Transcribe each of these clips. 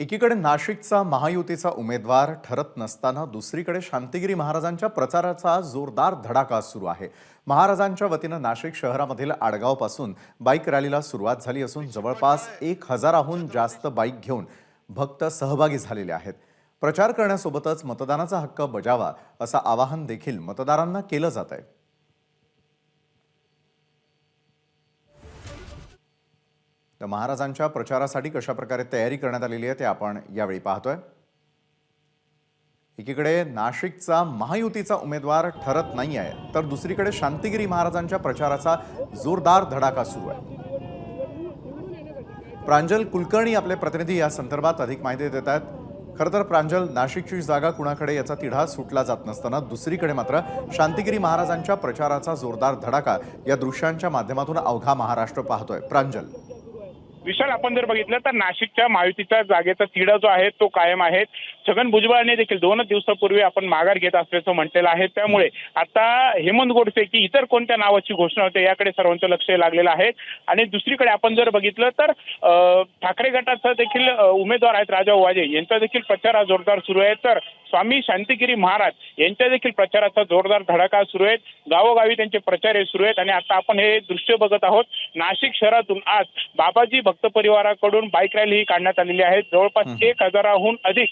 एकीकडे नाशिकचा महायुतीचा उमेदवार ठरत नसताना दुसरीकडे शांतिगिरी महाराजांच्या प्रचाराचा जोरदार धडाका सुरू आहे. महाराजांच्या वतीनं नाशिक शहरामधील आडगावपासून बाईक रॅलीला सुरुवात झाली असून जवळपास एक हजाराहून जास्त बाईक घेऊन भक्त सहभागी झालेले आहेत. प्रचार करण्यासोबतच मतदानाचा हक्क बजावा असं आवाहन देखील मतदारांना केलं जात आहे तर महाराजांच्या प्रचारासाठी कशा प्रकारे तयारी करण्यात आलेली आहे ते आपण यावेळी पाहतोय. एकीकडे नाशिकचा महायुतीचा उमेदवार ठरत नाही आहे तर दुसरीकडे शांतिगिरी महाराजांच्या प्रचाराचा जोरदार धडाका सुरू आहे. प्रांजल कुलकर्णी आपले प्रतिनिधी या संदर्भात अधिक माहिती देत आहेत. खरं तर प्रांजल नाशिकची जागा कुणाकडे याचा तिढा सुटला जात नसताना दुसरीकडे मात्र शांतिगिरी महाराजांच्या प्रचाराचा जोरदार धडाका या दृश्यांच्या माध्यमातून अवघा महाराष्ट्र पाहतोय. प्रांजल विशाल आपण जर बघितलं तर नाशिकच्या महायुतीच्या जागेचा तिढा जो आहे तो कायम आहे. छगन भुजबळांनी देखील दोनच दिवसापूर्वी आपण माघार घेत असल्याचं म्हटलेलं आहे. त्यामुळे आता हेमंत गोडसे की इतर कोणत्या नावाची घोषणा होते याकडे सर्वांचं लक्ष लागलेलं आहे. आणि दुसरीकडे आपण जर बघितलं तर ठाकरे गटाचा देखील उमेदवार आहेत राजा वाजे यांचा देखील प्रचार हा जोरदार सुरू आहे. तर स्वामी शांतिगिरी महाराज यांच्या देखील प्रचाराचा जोरदार धडाका सुरू आहे गावोगावी त्यांचे प्रचार हे सुरू आहेत. आणि आता आपण हे दृश्य बघत आहोत. नाशिक शहरातून आज बाबाजी भक्त परिवाराकडून बाईक रॅली ही काढण्यात आलेली आहे. जवळपास एक हजाराहून अधिक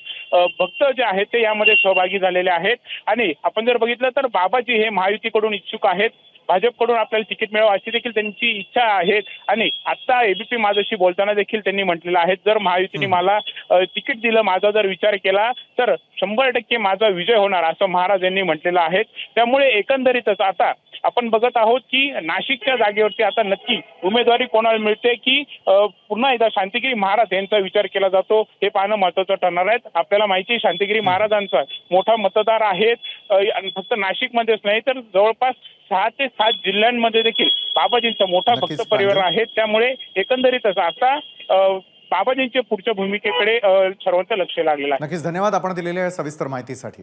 भक्त जे आहेत ते यामध्ये सहभागी झालेले आहेत. आणि आपण जर बघितलं तर बाबाजी हे महायुतीकडून इच्छुक आहेत. भाजपकडून आपल्याला तिकीट मिळावं अशी देखील त्यांची इच्छा आहे. आणि आता एबीपी माझ्याशी बोलताना देखील त्यांनी म्हटलेलं आहे जर महायुतीने मला तिकीट दिलं माझा जर विचार केला तर शंभर टक्के माझा विजय होणार असं महाराज यांनी म्हटलेलं आहे. त्यामुळे एकंदरीतच आता आपण बघत आहोत की नाशिकच्या जागेवरती आता नक्की उमेदवारी कोणाला मिळते की पुन्हा एकदा शांतिगिरी महाराज यांचा विचार केला जातो हे पाहणं महत्वाचं ठरणार आहे आपल्याला माहिती आहे शांतिगिरी महाराजांचा मोठा मतदार आहेत फक्त नाशिकमध्येच नाही तर जवळपास सहा ते सात जिल्ह्यांमध्ये देखील बाबाजींचा मोठा भक्त परिवार. आहे त्यामुळे एकंदरीतच आता बाबाजींच्या पुढच्या भूमिकेकडे सर्वांचं लक्ष लागलेलं आहे. नक्कीच धन्यवाद आपण दिलेल्या सविस्तर माहितीसाठी.